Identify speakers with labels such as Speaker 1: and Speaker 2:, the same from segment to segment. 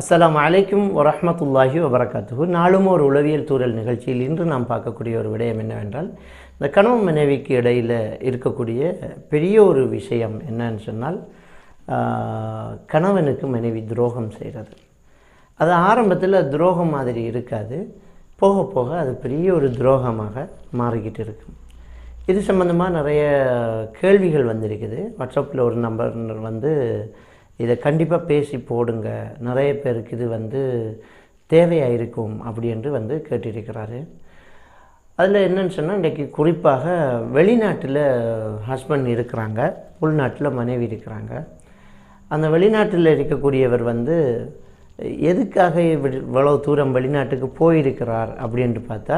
Speaker 1: அஸ்லாம் அலைக்கும் வரமத்துல்லாஹி வபரகாத்துஹு. நாளும் ஒரு உளவியல் தூரல் நிகழ்ச்சியில் இன்று நாம் பார்க்கக்கூடிய ஒரு விடயம் என்னவென்றால் இந்த கணவன் மனைவிக்கு இடையில் இருக்கக்கூடிய பெரிய ஒரு விஷயம் என்னன்னு சொன்னால் கணவனுக்கு மனைவி துரோகம் செய்கிறது. அது ஆரம்பத்தில் துரோகம் மாதிரி இருக்காது. போக போக அது பெரிய ஒரு துரோகமாக மாறிக்கிட்டு இருக்கும் இது சம்மந்தமாக நிறைய கேள்விகள் வந்திருக்குது. வாட்ஸ்அப்பில் ஒரு நம்பர் வந்து இதை கண்டிப்பாக பேசி போடுங்க. நிறைய பேருக்கு இது வந்து தேவையாக இருக்கும் அப்படி என்று வந்து கேட்டிருக்கிறாரு. அதில் என்னன்னு சொன்னால் இன்றைக்கு குறிப்பாக வெளிநாட்டில் ஹஸ்பண்ட் இருக்கிறாங்க. உள்நாட்டில் மனைவி இருக்கிறாங்க. அந்த வெளிநாட்டில் இருக்கக்கூடியவர் வந்து எதுக்காக இவ்வளவு தூரம் வெளிநாட்டுக்கு போயிருக்கிறார் அப்படின்ட்டு பார்த்தா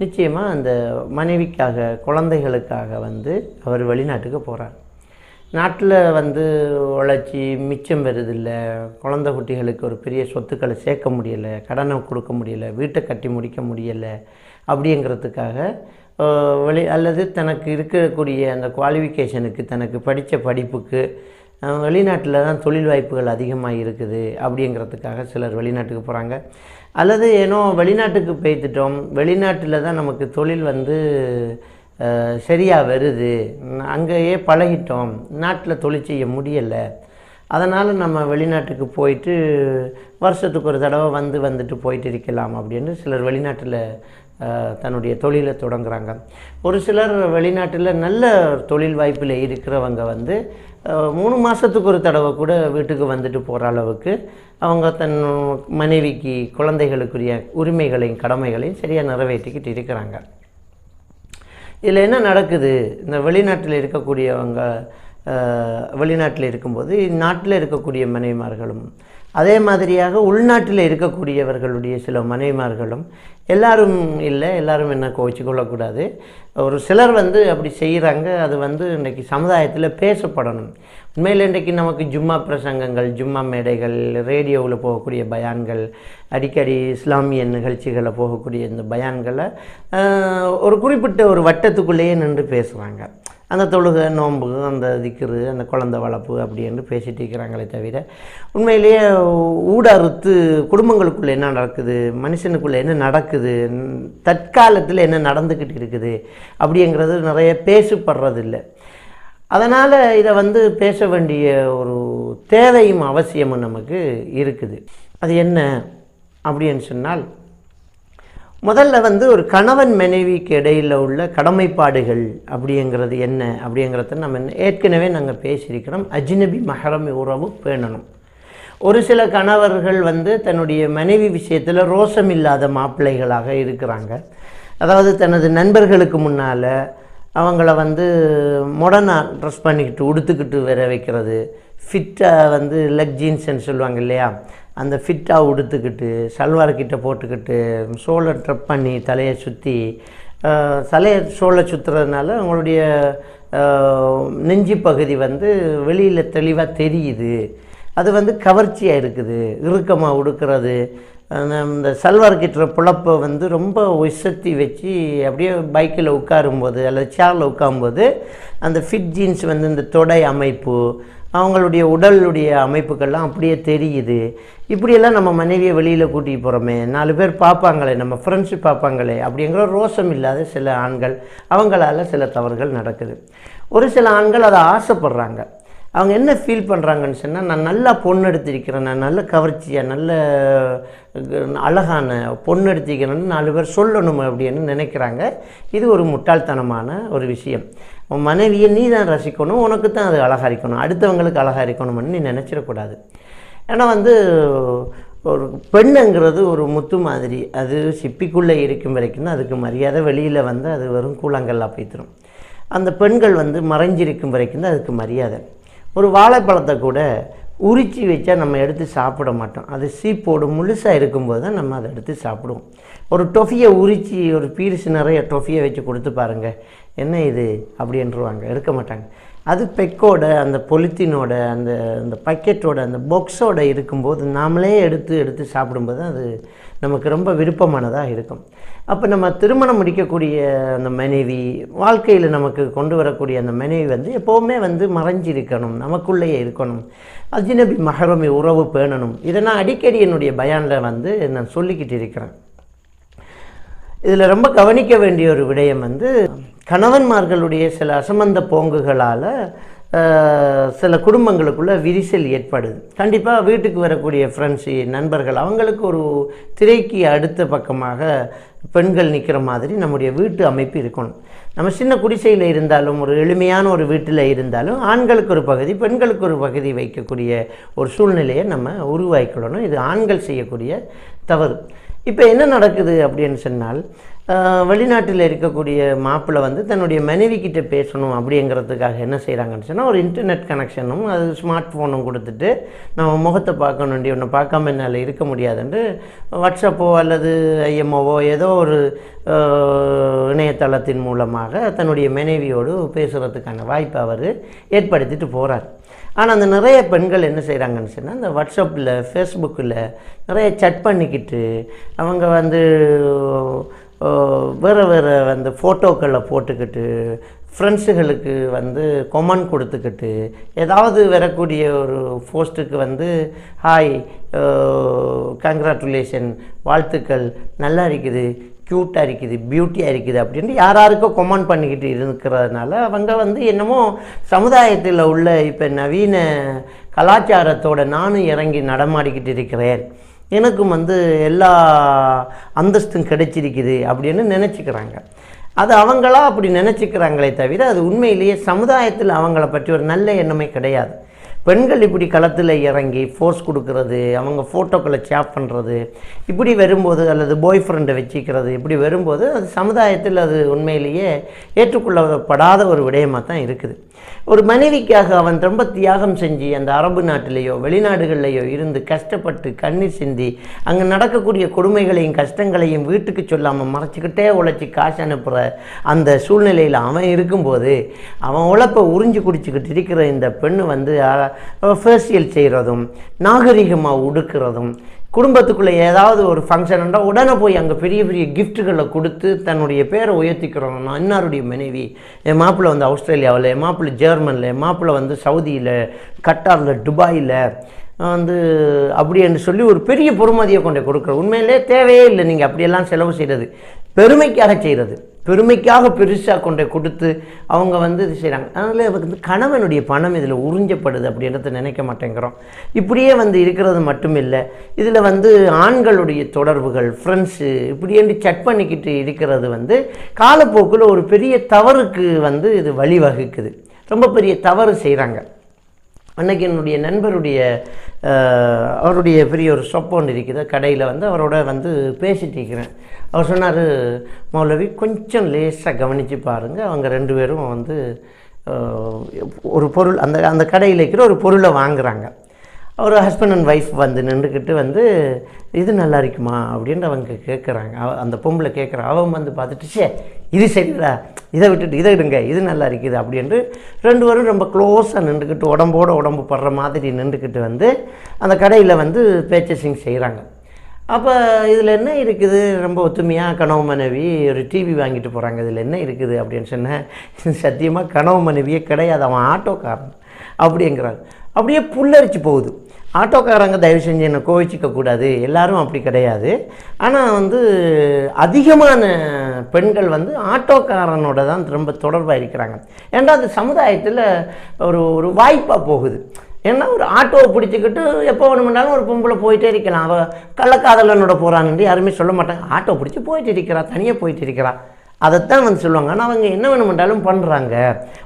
Speaker 1: நிச்சயமாக அந்த மனைவிக்காக குழந்தைகளுக்காக வந்து அவர் வெளிநாட்டுக்கு போகிறார் நாட்டில் வந்து உழைச்சி மிச்சம் வருதில்ல குழந்த குட்டிகளுக்கு ஒரு பெரிய சொத்துக்களை சேர்க்க முடியலை கடனை கொடுக்க முடியலை வீட்டை கட்டி முடிக்க முடியலை அப்படிங்கிறதுக்காக வெளி அல்லது தனக்கு இருக்கக்கூடிய அந்த குவாலிஃபிகேஷனுக்கு தனக்கு படித்த படிப்புக்கு வெளிநாட்டில் தான் தொழில் வாய்ப்புகள் அதிகமாக இருக்குது அப்படிங்கிறதுக்காக சிலர் வெளிநாட்டுக்கு போகிறாங்க அல்லது ஏனோ வெளிநாட்டுக்கு போய்த்துட்டோம் வெளிநாட்டில் தான் நமக்கு தொழில் வந்து சரியாக வருது. அங்கேயே பழகிட்டோம். நாட்டில் தொழில் செய்ய முடியலை. அதனால் நம்ம வெளிநாட்டுக்கு போயிட்டு வருஷத்துக்கு ஒரு தடவை வந்து வந்துட்டு போயிட்டு இருக்கலாம் அப்படின்னு சிலர் வெளிநாட்டில் தன்னுடைய தொழிலை தொடங்குறாங்க. ஒரு சிலர் வெளிநாட்டில் நல்ல தொழில் வாய்ப்பில் இருக்கிறவங்க வந்து மூணு மாதத்துக்கு ஒரு தடவை கூட வீட்டுக்கு வந்துட்டு போகிற அளவுக்கு அவங்க தன் மனைவிக்கு குழந்தைகளுக்குரிய உரிமைகளையும் கடமைகளையும் சரியாக நிறைவேற்றிக்கிட்டு இருக்கிறாங்க. இதில் என்ன நடக்குது? இந்த வெளிநாட்டில் இருக்கக்கூடியவங்க வெளிநாட்டில் இருக்கும்போது நாட்டில் இருக்கக்கூடிய மனைவிமார்களும் அதே மாதிரியாக உள்நாட்டில் இருக்கக்கூடியவர்களுடைய சில மனைவிமார்களும் எல்லாரும் இல்லை எல்லாரும் என்ன கோவிச்சு கொள்ளக்கூடாது ஒரு சிலர் வந்து அப்படி செய்கிறாங்க அது வந்து இன்றைக்கி சமுதாயத்தில் பேசப்படணும். உண்மையில் இன்றைக்கு நமக்கு ஜும்மா பிரசங்கங்கள் ஜும்மா மேடைகள் ரேடியோவில் போகக்கூடிய பயான்கள் அடிக்கடி இஸ்லாமிய நிகழ்ச்சிகளில் போகக்கூடிய இந்த பயான்களை ஒரு குறிப்பிட்ட ஒரு வட்டத்துக்குள்ளேயே நின்று பேசுகிறாங்க அந்த தொழுகை நோன்பு அந்த திக்ரு அந்த குழந்தை வளர்ப்பு அப்படி என்று பேசிகிட்டு இருக்கிறாங்களே தவிர உண்மையிலேயே ஊடறுத்து குடும்பங்களுக்குள்ளே என்ன நடக்குது மனுஷனுக்குள்ளே என்ன நடக்குது தற்காலத்தில் என்ன நடந்துக்கிட்டு இருக்குது அப்படிங்கிறது நிறைய பேசப்படுறதில்லை. அதனால் இதை வந்து பேச வேண்டிய ஒரு தேவையும் அவசியமும் நமக்கு இருக்குது. அது என்ன அப்படின்னு சொன்னால் முதல்ல வந்து ஒரு கணவன் மனைவிக்கு இடையில் உள்ள கடமைப்பாடுகள் அப்படிங்கிறது என்ன அப்படிங்கிறத நம்ம ஏற்கனவே நாங்கள் பேசியிருக்கிறோம். அஜ்னபி மஹரம் உறவு பேணணும். ஒரு சில கணவர்கள் வந்து தன்னுடைய மனைவி விஷயத்தில் ரோசம் இல்லாத மாப்பிள்ளைகளாக இருக்கிறாங்க. அதாவது தனது நண்பர்களுக்கு முன்னால் அவங்கள வந்து மொடர்னாக ட்ரெஸ் பண்ணிக்கிட்டு உடுத்துக்கிட்டு வர வைக்கிறது. ஃபிட்டாக வந்து லெக் ஜீன்ஸ்ன்னு சொல்லுவாங்க இல்லையா? அந்த ஃபிட்டாக உடுத்துக்கிட்டு சல்வார் கிட்ட போட்டுக்கிட்டு சோலை ட்ரப் பண்ணி தலையை சுற்றி தலையை சோலை சுற்றுறதுனால அவங்களுடைய நெஞ்சு பகுதி வந்து வெளியில் தெளிவாக தெரியுது. அது வந்து கவர்ச்சியாக இருக்குது. இறுக்கமாக உடுக்கிறது. இந்த சல்வார் கிட்டுற புழப்பை வந்து ரொம்ப உசத்தி வச்சு அப்படியே பைக்கில் உட்காரும்போது அல்லது சேரில் உட்காரும்போது அந்த ஃபிட் ஜீன்ஸ் வந்து இந்த தொடை அமைப்பு அவங்களுடைய உடலுடைய அமைப்புகள்லாம் அப்படியே தெரியுது. இப்படியெல்லாம் நம்ம மனைவியை வெளியில் கூட்டிகிட்டு போகிறோமே நாலு பேர் பார்ப்பாங்களே நம்ம ஃப்ரெண்ட்ஸு பார்ப்பாங்களே அப்படிங்கிற ரோசம் இல்லாத சில ஆண்கள் அவங்களால சில தவறுகள் நடக்குது. ஒரு சில ஆண்கள் அதை ஆசைப்படுறாங்க. அவங்க என்ன ஃபீல் பண்ணுறாங்கன்னு சொன்னால் நான் நல்லா பொண்ணு எடுத்திருக்கிறேன் நான் நல்ல கவர்ச்சியாக நல்ல அழகான பொண்ணு எடுத்திருக்கிறேன்னு நாலு பேர் சொல்லணும் அப்படின்னு நினைக்கிறாங்க. இது ஒரு முட்டாள்தனமான ஒரு விஷயம். உன் மனைவியை நீ தான் ரசிக்கணும் உனக்கு தான் அது அழகாக இருக்கணும் அடுத்தவங்களுக்கு அழகாக இருக்கணும்னு நீ நினச்சிடக்கூடாது. ஏன்னா வந்து ஒரு பெண்ணுங்கிறது ஒரு முத்து மாதிரி அது சிப்பிக்குள்ளே இருக்கும் வரைக்கும் தான் அதுக்கு மரியாதை வெளியில் வந்து அது வெறும் கூழாங்கல்லாக போய்த்திரும் அந்த பெண்கள் வந்து மறைஞ்சிருக்கும் வரைக்கும் தான் அதுக்கு மரியாதை. ஒரு வாழைப்பழத்தை கூட உரிச்சி வச்சா நம்ம எடுத்து சாப்பிட மாட்டோம். அது சீப்போடு முழுசாக இருக்கும்போது தான் நம்ம அதை எடுத்து சாப்பிடுவோம். ஒரு டொஃபியை உரிச்சி ஒரு பீரிஸ் நிறைய டொஃபியை வச்சு கொடுத்து பாருங்கள் என்ன இது? அப்படின்றவாங்க எடுக்க மாட்டாங்க. அது பெக்கோட அந்த பொலித்தீனோட அந்த அந்த பக்கெட்டோட அந்த பாக்ஸோட இருக்கும்போது நாமளே எடுத்து எடுத்து சாப்பிடும்போது அது நமக்கு ரொம்ப விருப்பமானதாக இருக்கும். அப்போ நம்ம திருமணம் முடிக்கக்கூடிய அந்த மனைவி வாழ்க்கையில் நமக்கு கொண்டு வரக்கூடிய அந்த மனைவி வந்து எப்போவுமே வந்து மறைஞ்சிருக்கணும் நமக்குள்ளேயே இருக்கணும். அஜினபி மகரமி உறவு பேணணும். இதை நான் அடிக்கடி என்னுடைய பயானில் வந்து நான் சொல்லிக்கிட்டு இருக்கிறேன். இதில் ரொம்ப கவனிக்க வேண்டிய ஒரு விடயம் வந்து கணவன்மார்களுடைய சில அசமந்த போங்குகளால் சில குடும்பங்களுக்குள்ள விரிசல் ஏற்படுது. கண்டிப்பாக வீட்டுக்கு வரக்கூடிய ஃப்ரெண்ட்ஸு நண்பர்கள் அவங்களுக்கு ஒரு திரைக்கு அடுத்த பக்கமாக பெண்கள் நிற்கிற மாதிரி நம்முடைய வீட்டு அமைப்பு இருக்கணும். நம்ம சின்ன குடிசையில் இருந்தாலும் ஒரு எளிமையான ஒரு வீட்டில் இருந்தாலும் ஆண்களுக்கு ஒரு பகுதி பெண்களுக்கு ஒரு பகுதி வைக்கக்கூடிய ஒரு சூழ்நிலையை நம்ம உருவாக்கிக்கொள்ளணும். இது ஆண்கள் செய்யக்கூடிய தவறு. இப்போ என்ன நடக்குது அப்படின்னு சொன்னால் வெளிநாட்டில் இருக்கக்கூடிய மாப்பிள்ளை வந்து தன்னுடைய மனைவிக்கிட்ட பேசணும் அப்படிங்கிறதுக்காக என்ன செய்கிறாங்கன்னு சொன்னால் ஒரு இன்டர்நெட் கனெக்ஷனும் அது ஸ்மார்ட் ஃபோனும் கொடுத்துட்டு நம்ம முகத்தை பார்க்கணுண்டி ஒன்று பார்க்காம என்னால் இருக்க முடியாதுன்ட்டு வாட்ஸ்அப்போ அல்லது ஐஎம்ஓவோ ஏதோ ஒரு இணையதளத்தின் மூலமாக தன்னுடைய மனைவியோடு பேசுகிறதுக்கான வாய்ப்பை அவர் ஏற்படுத்திட்டு போகிறார் ஆனால் அந்த நிறைய பெண்கள் என்ன செய்கிறாங்கன்னு சொன்னால் இந்த வாட்ஸ்அப்பில் ஃபேஸ்புக்கில் நிறைய சட் பண்ணிக்கிட்டு அவங்க வந்து வேறு வேறு அந்த ஃபோட்டோக்களை போட்டுக்கிட்டு ஃப்ரெண்ட்ஸுகளுக்கு வந்து கொமெண்ட் கொடுத்துக்கிட்டு ஏதாவது வரக்கூடிய ஒரு போஸ்ட்டுக்கு வந்து ஹாய் கங்க்ராச்சுலேஷன் வாழ்த்துக்கள் நல்லா இருக்குது க்யூட்டாக இருக்குது பியூட்டியாக இருக்குது அப்படின்ட்டு யாராருக்கோ கொமெண்ட் பண்ணிக்கிட்டு இருக்கிறதுனால அவங்க வந்து என்னமோ சமுதாயத்தில் உள்ள இப்போ நவீன கலாச்சாரத்தோட நானும் இறங்கி நடமாடிக்கிட்டு இருக்கிறேன். எனக்கும் வந்து எல்லா அந்தஸ்தும் கிடைச்சிருக்குது அப்படின்னு நினச்சிக்கிறாங்க. அது அவங்களா அப்படி நினச்சிக்கிறாங்களே தவிர அது உண்மையிலேயே சமுதாயத்தில் அவங்கள பற்றி ஒரு நல்ல எண்ணமே கிடையாது. பெண்கள் இப்படி களத்தில் இறங்கி ஃபோர்ஸ் கொடுக்கறது அவங்க ஃபோட்டோக்களை சேப் பண்ணுறது இப்படி வரும்போது அல்லது பாய் ஃப்ரெண்டை வச்சுக்கிறது இப்படி வரும்போது அது சமுதாயத்தில் அது உண்மையிலேயே ஏற்றுக்கொள்ளப்படாத ஒரு விடயமாக தான் இருக்குது. ஒரு மனைவிக்காக அவன் ரொம்ப தியாகம் செஞ்சு அந்த அரபு நாட்டிலேயோ வெளிநாடுகள்லேயோ இருந்து கஷ்டப்பட்டு கண்ணீர் சிந்தி அங்கே நடக்கக்கூடிய கொடுமைகளையும் கஷ்டங்களையும் வீட்டுக்கு சொல்லாமல் மறைச்சிக்கிட்டே உழைச்சி காசு அனுப்புகிற அந்த சூழ்நிலையில் அவன் இருக்கும்போது அவன் உழைப்பை உறிஞ்சி குடிச்சிக்கிட்டு இருக்கிற இந்த பெண்ணு வந்து ஃபேஷியல் செய்கிறதும் நாகரிகமாக உடுக்கிறதும் குடும்பத்துக்குள்ளே ஏதாவது ஒரு ஃபங்க்ஷன்ன்றா உடனே போய் அங்கே பெரிய பெரிய கிஃப்ட்டுகளை கொடுத்து தன்னுடைய பேரை உயர்த்திக்கிறோம் நான் இன்னாருடைய மனைவி என் மாப்பிள்ளை வந்து ஆஸ்திரேலியாவில் என் மாப்பிள்ளை ஜெர்மனில் என் மாப்பிள்ளை வந்து சவுதியில் கட்டாரில் துபாயில் வந்து அப்படி என்று சொல்லி ஒரு பெரிய பொறுமதியை கொண்டு கொடுக்குறோம். உண்மையிலே தேவையே இல்லை. நீங்கள் அப்படியெல்லாம் செலவு செய்கிறது பெருமைக்காக செய்கிறது பெருமைக்காக பெருசாக கொண்டு கொடுத்து அவங்க வந்து இது செய்கிறாங்க அதனால் வந்து கணவனுடைய பணம் இதில் உறிஞ்சப்படுது அப்படின்றத நினைக்க மாட்டேங்கிறோம். இப்படியே வந்து இருக்கிறது மட்டும் இல்லை இதில் வந்து ஆண்களுடைய தொடர்புகள் ஃப்ரெண்ட்ஸு இப்படியேண்டு சட் பண்ணிக்கிட்டு இருக்கிறது வந்து காலப்போக்கில் ஒரு பெரிய தவறுக்கு வந்து இது வழிவகுக்குது. ரொம்ப பெரிய தவறு செய்கிறாங்க அன்னைக்கு என்னுடைய நண்பருடைய அவருடைய பெரிய ஒரு ஷாப் ஒன்று இருக்குது. கடையில் வந்து அவரோட வந்து பேசிட்டு இருக்கிறேன். அவர் சொன்னார் மௌலவி கொஞ்சம் லேசாக கவனித்து பாருங்கள் அவங்க ரெண்டு பேரும் வந்து ஒரு பொருள் அந்த அந்த கடையில் இருக்கிற ஒரு பொருளை வாங்குகிறாங்க அவர் ஹஸ்பண்ட் அண்ட் ஒய்ஃப் வந்து நின்றுக்கிட்டு வந்து இது நல்லா இருக்குமா? அப்படின்ட்டு அவங்க கேட்குறாங்க அந்த பொம்பளை கேட்குறா அவன் வந்து பார்த்துட்டு சே இது சரிடா. இதை விட்டுட்டு இதை விடுங்க. இது நல்லா இருக்குது. அப்படின்ட்டு ரெண்டு பேரும் ரொம்ப க்ளோஸாக நின்றுக்கிட்டு உடம்போட உடம்பு படுற மாதிரி நின்றுக்கிட்டு வந்து அந்த கடையில் வந்து பேச்சஸிங் செய்கிறாங்க அப்போ இதில் என்ன இருக்குது? ரொம்ப ஒத்துமையாக கனவு மனைவி ஒரு டிவி வாங்கிட்டு போகிறாங்க இதில் என்ன இருக்குது? அப்படின்னு சொன்னேன் சத்தியமாக கனவு மனைவியே கிடையாது. அவன் ஆட்டோக்காரன். அப்படிங்கிறாங்க அப்படியே புல்லரிச்சு போகுது. ஆட்டோக்காரங்க தயவு செஞ்சு என்னை கோவிச்சிக்க கூடாது. எல்லாரும் அப்படி கிடையாது. ஆனால் வந்து அதிகமான பெண்கள் வந்து ஆட்டோக்காரனோட தான் ரொம்ப தொடர்பாக இருக்கிறாங்க. ஏன்னா அது சமுதாயத்தில் ஒரு ஒரு வாய்ப்பாக போகுது. ஏன்னா ஒரு ஆட்டோவை பிடிச்சிக்கிட்டு எப்போ வேணுமென்றாலும் ஒரு பொம்பளை போயிட்டே இருக்கலாம். அவள் கள்ளக்காதலனோட போகிறான்னு யாருமே சொல்ல மாட்டாங்க. ஆட்டோ பிடிச்சி போயிட்டு இருக்கிறா தனியாக போயிட்டு இருக்கிறா. அதைத்தான் வந்து சொல்லுவாங்க. ஆனால் அவங்க என்ன வேணுமென்றாலும் பண்ணுறாங்க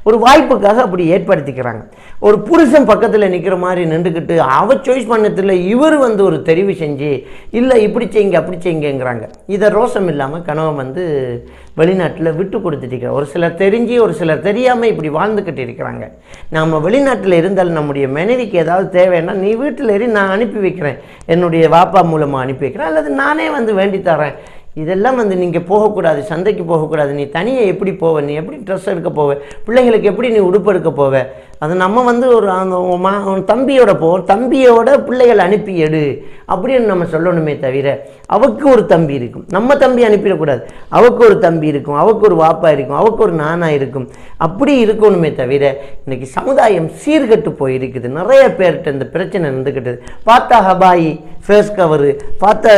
Speaker 1: ஒரு வாய்ப்புக்காக அப்படி ஏற்படுத்திக்கிறாங்க. ஒரு புருஷன் பக்கத்தில் நிற்கிற மாதிரி நின்றுக்கிட்டு அவ சாய்ஸ் பண்ணதில் இவர் வந்து ஒரு தெரிவு செஞ்சு இல்லை இப்படி செய்யுங்க அப்படி செய்யுங்கிறாங்க இதை ரோசம் இல்லாமல் கணவன் வந்து வெளிநாட்டில் விட்டு கொடுத்துட்டு ஒரு சிலர் தெரிஞ்சு ஒரு சிலர் தெரியாமல் இப்படி வாழ்ந்துக்கிட்டு இருக்கிறாங்க. நாம் வெளிநாட்டில் இருந்தால் நம்முடைய மனைவிக்கு ஏதாவது தேவைன்னா நீ வீட்டில் ஏறி நான் அனுப்பி வைக்கிறேன். என்னுடைய வாப்பா மூலமாக அனுப்பி வைக்கிறேன். அல்லது நானே வந்து வேண்டி தரேன் இதெல்லாம் வந்து நீங்கள் போகக்கூடாது சந்தைக்கு போகக்கூடாது. நீ தனியாக எப்படி போவ? நீ எப்படி ட்ரெஸ் எடுக்க போவ? பிள்ளைகளுக்கு எப்படி நீ உடுப்பு எடுக்க போவ? அது நம்ம வந்து ஒரு அந்த மா உன் தம்பியோட போ தம்பியோட பிள்ளைகள் அனுப்பி எடு அப்படின்னு நம்ம சொல்லணுமே தவிர அவக்கு ஒரு தம்பி இருக்கும். நம்ம தம்பி அனுப்பிடக்கூடாது. அவக்கு ஒரு தம்பி இருக்கும் அவக்கு ஒரு வாப்பா இருக்கும் அவக்கு ஒரு நானா இருக்கும். அப்படி இருக்கணுமே தவிர இன்னைக்கு சமுதாயம் சீர்கெட்டு போயிருக்குது. நிறைய பேர்கிட்ட இந்த பிரச்சனை இருந்துக்கிட்டது பார்த்தா ஹபாயி ஃபேஸ் கவரு பார்த்தா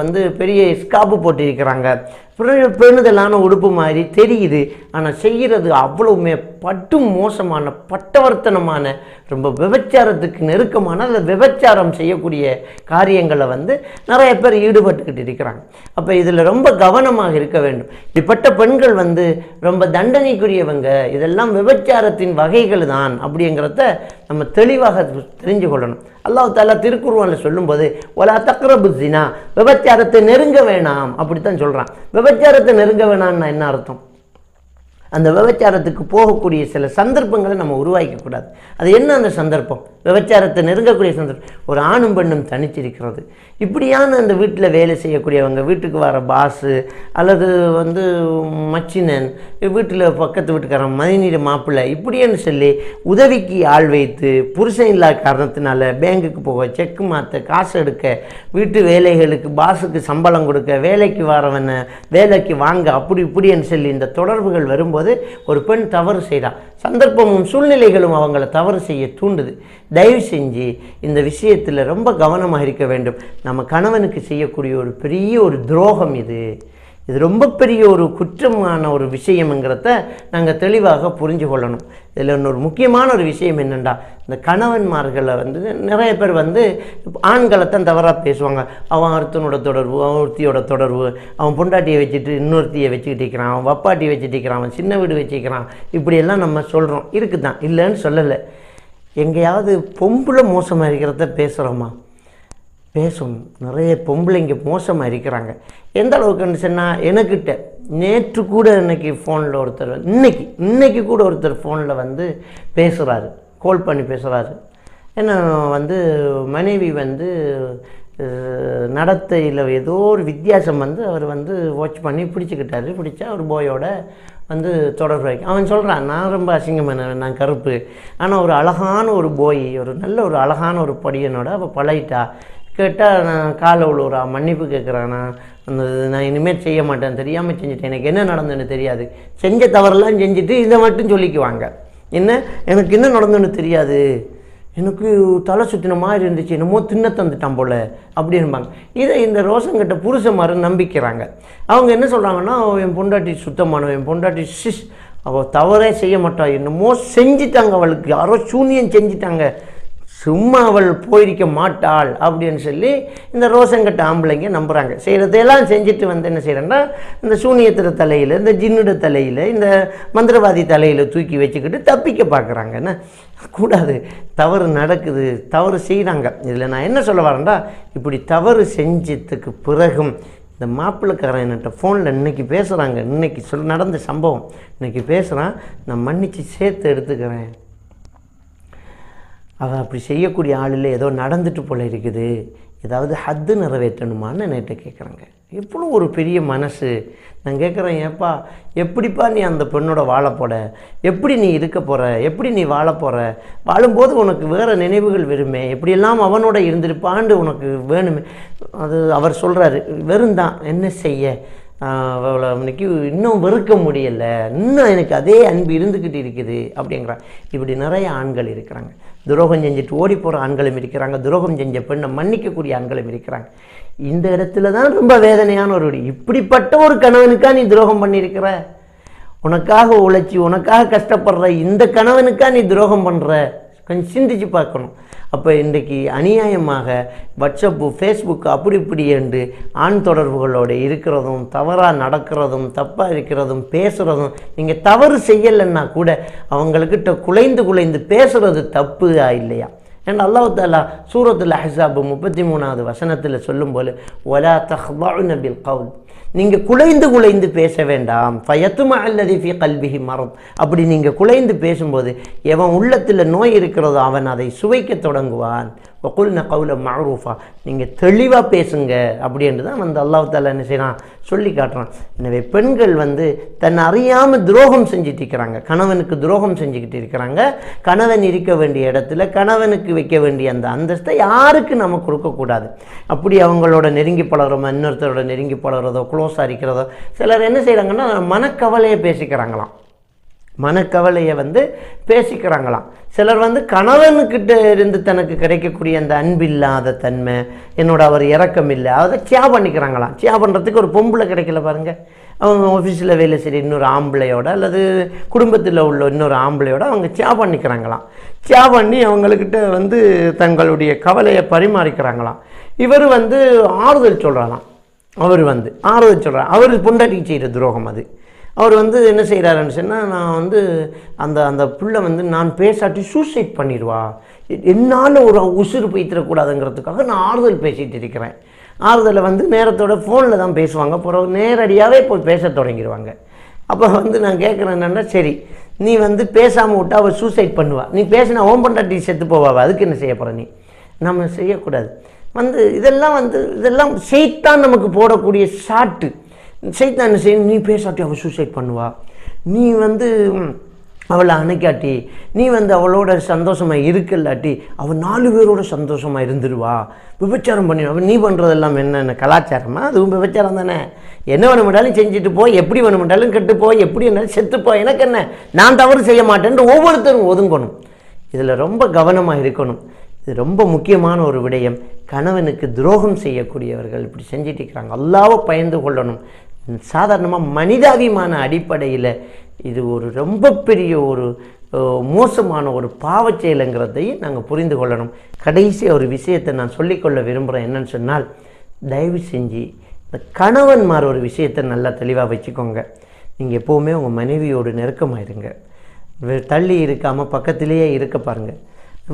Speaker 1: வந்து பெரிய ஸ்காப்பு போட்டிருக்கிறாங்க. பெரு- உடுப்பு மாதிரி தெரியுது. ஆனால் செய்கிறது அவ்வளவுமே பட்டு மோசமான பட்டவர்த்தனமான ரொம்ப விபச்சாரத்துக்கு நெருக்கமான அந்த விபச்சாரம் செய்யக்கூடிய காரியங்களை வந்து நிறைய பேர் ஈடுபட்டுக்கிட்டு இருக்கிறாங்க. அப்போ இதில் ரொம்ப கவனமாக இருக்க வேண்டும். இப்படிப்பட்ட பெண்கள் வந்து ரொம்ப தண்டனைக்குரியவங்க. இதெல்லாம் விபச்சாரத்தின் வகைகள் தான் அப்படிங்கிறத நம்ம தெளிவாக தெரிஞ்சு கொள்ளணும். அல்லாஹ் தாலா திருக்குருவானில் சொல்லும்போது ஒலா தக்ரபு ஜினா விபச்சாரத்தை நெருங்க வேணாம். அப்படித்தான் சொல்கிறான் விபச்சாரத்தை நெருங்க வேணாம்னா என்ன அர்த்தம்? அந்த விபச்சாரத்துக்கு போகக்கூடிய சில சந்தர்ப்பங்களை நம்ம உருவாக்கக்கூடாது. அது என்ன அந்த சந்தர்ப்பம்? விபச்சாரத்தை நெருங்கக்கூடிய சந்தர்ப்பம். ஒரு ஆணும் பெண்ணும் தனிச்சிருக்கிறது இப்படியான அந்த வீட்டில் வேலை செய்யக்கூடியவங்க வீட்டுக்கு வர பாஸு அல்லது வந்து மச்சினன் வீட்டில் பக்கத்து வீட்டுக்காரன் மதிநீர் மாப்பிள்ளை இப்படின்னு சொல்லி உதவிக்கு ஆள் வைத்து புருஷன் இல்லாத காரணத்தினால பேங்குக்கு போக செக் மாற்ற காசு எடுக்க வீட்டு வேலைகளுக்கு பாஸுக்கு சம்பளம் கொடுக்க வேலைக்கு வரவனை வேலைக்கு வாங்க அப்படி இப்படின்னு சொல்லி இந்த தொடர்புகள் வரும்போது ஒரு பெண் தவறு செய்கிறான் சந்தர்ப்பமும் சூழ்நிலைகளும் அவங்கள தவறு செய்ய தூண்டுது. தயவு செஞ்சு இந்த விஷயத்தில் ரொம்ப கவனமாக இருக்க வேண்டும். நம்ம கணவனுக்கு செய்யக்கூடிய ஒரு பெரிய ஒரு துரோகம் இது. இது ரொம்ப பெரிய ஒரு குற்றமான ஒரு விஷயம்ங்கிறத நாங்கள் தெளிவாக புரிஞ்சு கொள்ளணும். இதில் இன்னொரு முக்கியமான ஒரு விஷயம் என்னென்னா இந்த கணவன்மார்களை வந்து நிறைய பேர் வந்து ஆண்களை தான் தவறாக பேசுவாங்க. அவன் ஒருத்தனோட தொடர்பு அவன் ஒருத்தியோட தொடர்பு அவன் பொண்டாட்டியை வச்சுட்டு இன்னொருத்தியை வச்சுக்கிட்டு இருக்கிறான் அவன் வப்பாட்டி வச்சுட்டு இருக்கிறான் அவன் சின்ன வீடு வச்சுக்கிறான். இப்படியெல்லாம் நம்ம சொல்கிறோம் இருக்குதான். இல்லைன்னு சொல்லலை. எங்கேயாவது பொம்பளை மோசமாக இருக்கிறத பேசுகிறோமா பேசும். நிறைய பொம்பளைங்க மோசமாக இருக்கிறாங்க. எந்த அளவுக்குன்னு சொன்னால் எனக்கிட்ட நேற்று கூட இன்னைக்கு ஃபோனில் ஒருத்தர் இன்னைக்கு இன்னைக்கு கூட ஒருத்தர் ஃபோனில் வந்து பேசுகிறாரு கால் பண்ணி பேசுகிறாரு ஏன்னா வந்து மனைவி வந்து நடத்தையில் ஏதோ ஒரு வித்தியாசம் வந்து அவர் வந்து வாட்ச் பண்ணி பிடிச்சிக்கிட்டாரு. பிடிச்சா ஒரு போயோட வந்து தொடர்பு வைக்கும் அவன் சொல்கிறான் நான் ரொம்ப அசிங்கமான நான் கருப்பு. ஆனால் ஒரு அழகான ஒரு போய் ஒரு நல்ல ஒரு அழகான ஒரு படியனோட அவள் பழகிட்டா. கேட்டால் நான் காலை உழுவுறா மன்னிப்பு கேட்குறானா அந்த நான் இனிமேல் செய்ய மாட்டேன் தெரியாமல் செஞ்சுட்டேன். எனக்கு என்ன நடந்ததுன்னு தெரியாது. செஞ்ச தவறெல்லாம் செஞ்சுட்டு இதை மட்டும் சொல்லிக்குவாங்க. என்ன? எனக்கு என்ன நடந்ததுன்னு தெரியாது. எனக்கு தலை சுற்றின மாதிரி இருந்துச்சு. என்னமோ தின்ன தந்துட்டான் போல அப்படின்பாங்க இதை இந்த ரோசங்கிட்ட புருஷமாரு நம்பிக்கிறாங்க. அவங்க என்ன சொல்கிறாங்கன்னா என் பொண்டாட்டி சுத்தமானவன் என் பொண்டாட்டி சிஸ் அவள் தவறே செய்ய மாட்டாள் என்னமோ செஞ்சிட்டாங்க அவளுக்கு. யாரோ சூனியம் செஞ்சிட்டாங்க. சும்மா அவள் போயிருக்க மாட்டாள் அப்படின்னு சொல்லி இந்த ரோசங்கட்ட ஆம்பளைங்க நம்புகிறாங்க செய்கிறதையெல்லாம் செஞ்சுட்டு வந்து என்ன செய்கிறேன்னா இந்த சூனியத்திர தலையில் இந்த ஜின்னுட தலையில் இந்த மந்திரவாதி தலையில் தூக்கி வச்சுக்கிட்டு தப்பிக்க பார்க்குறாங்க. என்ன? கூடாது. தவறு நடக்குது. தவறு செய்கிறாங்க இதில் நான் என்ன சொல்ல வரேன்டா இப்படி தவறு செஞ்சதுக்கு பிறகும் இந்த மாப்பிள்ளைக்காரன் என்கிட்ட ஃபோனில் இன்றைக்கி பேசுகிறாங்க இன்னைக்கு சொல் நடந்த சம்பவம். இன்றைக்கி பேசுகிறான் நான் மன்னித்து சேர்த்து எடுத்துக்கிறேன். அவன் அப்படி செய்யக்கூடிய ஆளில் ஏதோ நடந்துட்டு போல இருக்குது. ஏதாவது ஹத்து நிறைவேற்றணுமான்னு என்கிட்ட கேட்குறாங்க. எவ்வளோ ஒரு பெரிய மனசு. நான் கேட்குறேன் ஏப்பா எப்படிப்பா நீ அந்த பெண்ணோட வாழ போட எப்படி நீ இருக்க போகிற எப்படி நீ வாழ போகிற வாழும்போது உனக்கு வேறு நினைவுகள் வருமே? எப்படியெல்லாம் அவனோட இருந்திருப்பான்னு உனக்கு வேணுமே? அது அவர் சொல்கிறாரு வெறும் தான். என்ன செய்ய? அவளை அவனுக்கு இன்னும் வெறுக்க முடியல. இன்னும் எனக்கு அதே அன்பு இருந்துக்கிட்டு இருக்குது அப்படிங்கிறான் இப்படி நிறைய ஆண்கள் இருக்கிறாங்க. துரோகம் செஞ்சுட்டு ஓடி போகிற ஆண்களும் இருக்கிறாங்க. துரோகம் செஞ்ச பெண்ணை மன்னிக்கக்கூடிய ஆண்களும் இருக்கிறாங்க. இந்த இடத்துல தான் ரொம்ப வேதனையான ஒரு இப்படிப்பட்ட ஒரு கணவனுக்காக நீ துரோகம் பண்ணியிருக்கிற? உனக்காக உழைச்சி உனக்காக கஷ்டப்படுற இந்த கணவனுக்கா நீ துரோகம் பண்ணுற கொஞ்சம் சிந்திச்சு பார்க்கணும். அப்போ இன்றைக்கு அநியாயமாக வாட்ஸ்அப்பு ஃபேஸ்புக் அப்படி இப்படி என்று ஆண் தொடர்புகளோடு இருக்கிறதும் தவறாக நடக்கிறதும் தப்பாக இருக்கிறதும் பேசுகிறதும் நீங்கள் தவறு செய்யலைன்னா கூட அவங்கக்கிட்ட குலைந்து குலைந்து பேசுகிறது தப்புதா இல்லையா? ஏன்னா அல்லாஹ் தாலா சூரத்தில் அஹ்ஸாப் முப்பத்தி மூணாவது வசனத்தில் சொல்லும்போது ஒலா தஹ்பாஉன பில் கவுல். நீங்கள் குலைந்து குலைந்து பேச வேண்டாம். ஃபயத்துமா அல்லது ஃபி கல்விஹி மரம் அப்படி நீங்கள் குலைந்து பேசும்போது எவன் உள்ளத்தில் நோய் இருக்கிறதோ அவன் அதை சுவைக்க தொடங்குவான். வகுல்ன கவுல மஅரூஃபா நீங்கள் தெளிவாக பேசுங்க. அப்படின்ட்டு தான் வந்து அல்லாஹ் தாலா என்ன செய்யறான் சொல்லி காட்டுறான். எனவே பெண்கள் வந்து தன்னை அறியாமல் துரோகம் செஞ்சுட்டு இருக்கிறாங்க. கணவனுக்கு துரோகம் செஞ்சுக்கிட்டு இருக்கிறாங்க. கணவன் இருக்க வேண்டிய இடத்துல கணவனுக்கு வைக்க வேண்டிய அந்த அந்தஸ்தை யாருக்கு நம்ம கொடுக்கக்கூடாது அப்படி அவங்களோட நெருங்கி பழகிறோமோ? இன்னொருத்தரோட நெருங்கி பழகிறதோ க்ளோஸாக இருக்கிறதோ சிலர் என்ன செய்கிறாங்கன்னா மனக்கவலையை பேசிக்கிறாங்களாம். மனக்கவலையை வந்து பேசிக்கிறாங்களாம். சிலர் வந்து கணவனுக்கிட்ட இருந்து தனக்கு கிடைக்கக்கூடிய அந்த அன்பில்லாத தன்மை என்னோட அவர் இறக்கம் இல்லை அதை சியா பண்ணிக்கிறாங்களாம். சியா பண்ணுறதுக்கு ஒரு பொம்பளை கிடைக்கல பாருங்கள் அவங்க ஆஃபீஸில் வேலை செய்கிற இன்னொரு ஆம்பளையோட அல்லது குடும்பத்தில் உள்ள இன்னொரு ஆம்பளையோட அவங்க சியா பண்ணிக்கிறாங்களாம். சியா பண்ணி அவங்கக்கிட்ட வந்து தங்களுடைய கவலையை பரிமாறிக்கிறாங்களாம். இவர் வந்து ஆறுதல் சொல்கிறாராம் அவர் வந்து ஆறுதல் சொல்கிறார் அவர் பொண்டாட்டிக்கு செய்கிற துரோகம் அது. அவர் வந்து என்ன செய்கிறாருன்னு சொன்னால் நான் வந்து அந்த அந்த பிள்ளை வந்து நான் பேசாட்டி சூசைட் பண்ணிடுவா. என்னால் ஒரு உசுறு போய்த்திடக்கூடாதுங்கிறதுக்காக நான் ஆறுதல் பேசிகிட்டு இருக்கிறேன். ஆறுதலை வந்து நேரத்தோட ஃபோனில் தான் பேசுவாங்க. பிறகு நேரடியாகவே போய் பேச தொடங்கிடுவாங்க. அப்போ வந்து நான் கேட்குறேன் என்னென்னா சரி நீ வந்து பேசாமல் விட்டால் அவள் சூசைட் பண்ணுவா. நீ பேசினா ஓம் பொண்டாட்டி செத்து போவா அதுக்கு என்ன செய்ய போகிற நீ? நம்ம செய்யக்கூடாது. வந்து இதெல்லாம் வந்து இதெல்லாம் செய்தான் நமக்கு போடக்கூடிய ஷாட்டு. செய்தான் என்ன செய்யும்? நீ பேசாட்டி அவள் சூசைட் பண்ணுவா. நீ வந்து அவளை அணைக்காட்டி நீ வந்து அவளோட சந்தோஷமாக இருக்கல்லாட்டி அவள் நாலு பேரோட சந்தோஷமாக இருந்துருவா. விபச்சாரம் பண்ணிடுவா அவள் நீ பண்ணுறதெல்லாம் என்னென்ன? கலாச்சாரமாக அதுவும் விபச்சாரம் தானே. என்ன வேணுமெண்டாலும் செஞ்சுட்டு போ எப்படி வேணுமெண்டாலும் கெட்டுப்போ எப்படி வேணாலும் செத்துப்போ எனக்கு என்ன? நான் தவறு செய்ய மாட்டேன்ட்டு ஒவ்வொருத்தரும் ஒதுங்கணும். இதில் ரொம்ப கவனமாக இருக்கணும். இது ரொம்ப முக்கியமான ஒரு விடயம். கணவனுக்கு துரோகம் செய்யக்கூடியவர்கள் இப்படி செஞ்சிட்டு இருக்கிறாங்க அல்லாவை பயந்து கொள்ளணும். சாதாரணமாக மனிதாபிமான அடிப்படையில் இது ஒரு ரொம்ப பெரிய ஒரு மோசமான ஒரு பாவச் செயலுங்கிறதையும் நாங்கள் புரிந்து கொள்ளணும். கடைசி ஒரு விஷயத்தை நான் சொல்லிக்கொள்ள விரும்புகிறேன் என்னன்னு சொன்னால் தயவு செஞ்சு இந்த கணவன்மார் ஒரு விஷயத்தை நல்லா தெளிவாக வச்சுக்கோங்க. நீங்கள் எப்போவுமே உங்கள் மனைவியோடு நெருக்கமாயிருங்க. இருங்க தள்ளி இருக்காமல் பக்கத்திலேயே இருக்க பாருங்கள்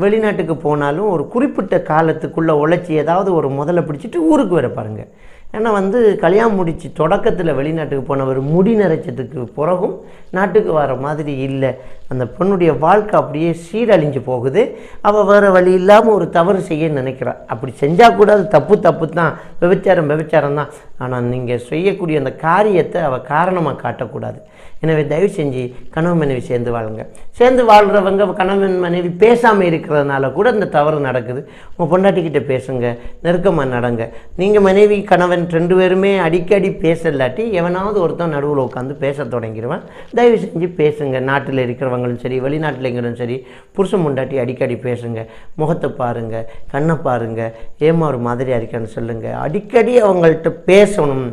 Speaker 1: வெளிநாட்டுக்கு போனாலும் ஒரு குறிப்பிட்ட காலத்துக்குள்ளே உழைச்சி ஏதாவது ஒரு முதல்ல பிடிச்சிட்டு ஊருக்கு வர பாருங்கள் ஏன்னா வந்து கல்யாணம் முடிச்சு தொடக்கத்தில் வெளிநாட்டுக்கு போனவர் முடி நிறைச்சதுக்கு பிறகும் நாட்டுக்கு வர மாதிரி இல்லை. அந்த பொண்ணுடைய வாழ்க்கை அப்படியே சீரழிஞ்சு போகுது. அவள் வேறு வழி இல்லாமல் ஒரு தவறு செய்ய நினைக்கிறாள் அப்படி செஞ்சால் கூட அது தப்பு தப்பு தான் விபச்சாரம் விபச்சாரம் தான் ஆனால் நீங்கள் செய்யக்கூடிய அந்த காரியத்தை அவள் காரணமாக காட்டக்கூடாது. எனவே தயவு செஞ்சு கணவன் மனைவி சேர்ந்து வாழுங்க. சேர்ந்து வாழ்கிறவங்க கணவன் மனைவி பேசாமல் இருக்கிறதுனால கூட இந்த தவறு நடக்குது. உங்கள் பொண்டாட்டிக்கிட்ட பேசுங்க நெருக்கமாக நடங்க. நீங்கள் மனைவி கணவன் ரெண்டு பேருமே அடிக்கடி பேசலாட்டி எவனாவது ஒருத்தன் நடுவில் உட்காந்து பேச தொடங்கிடுவேன் தயவு செஞ்சு பேசுங்க. நாட்டில் இருக்கிறவங்களும் சரி வெளிநாட்டில் சரி புருஷன் முண்டாட்டி அடிக்கடி பேசுங்க முகத்தை பாருங்க கண்ணை பாருங்க ஏமா ஒரு மாதிரியாக இருக்கான்னு சொல்லுங்க. அடிக்கடி அவங்கள்ட்ட பேசணும்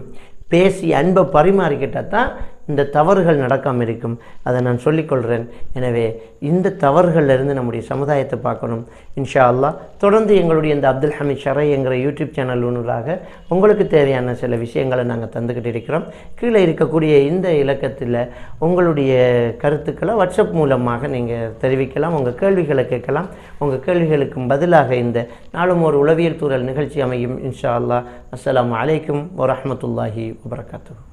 Speaker 1: பேசி அன்பை பரிமாறிக்கிட்டால் தான் இந்த தவறுகள் நடக்காமல் இருக்கும். அதை நான் சொல்லிக்கொள்கிறேன் எனவே இந்த தவறுகளிலிருந்து நம்முடைய சமுதாயத்தை பார்க்கணும். இன்ஷா அல்லாஹ் தொடர்ந்து எங்களுடைய இந்த அப்துல் ஹமீத் ஷரை என்கிற யூடியூப் சேனல் ஒன்றாக உங்களுக்கு தேவையான சில விஷயங்களை நாங்கள் தந்துக்கிட்டு இருக்கிறோம். கீழே இருக்கக்கூடிய இந்த இலக்கத்தில் உங்களுடைய கருத்துக்களை வாட்ஸ்அப் மூலமாக நீங்கள் தெரிவிக்கலாம். உங்கள் கேள்விகளை கேட்கலாம். உங்கள் கேள்விகளுக்கும் பதிலாக இந்த நாளும் ஒரு உளவியல் தூரல் நிகழ்ச்சி அமையும். இன்ஷா அல்லாஹ் அஸ்லாம் அலைக்கும் வரமத்துல்லாஹி வபரகாத்துஹு.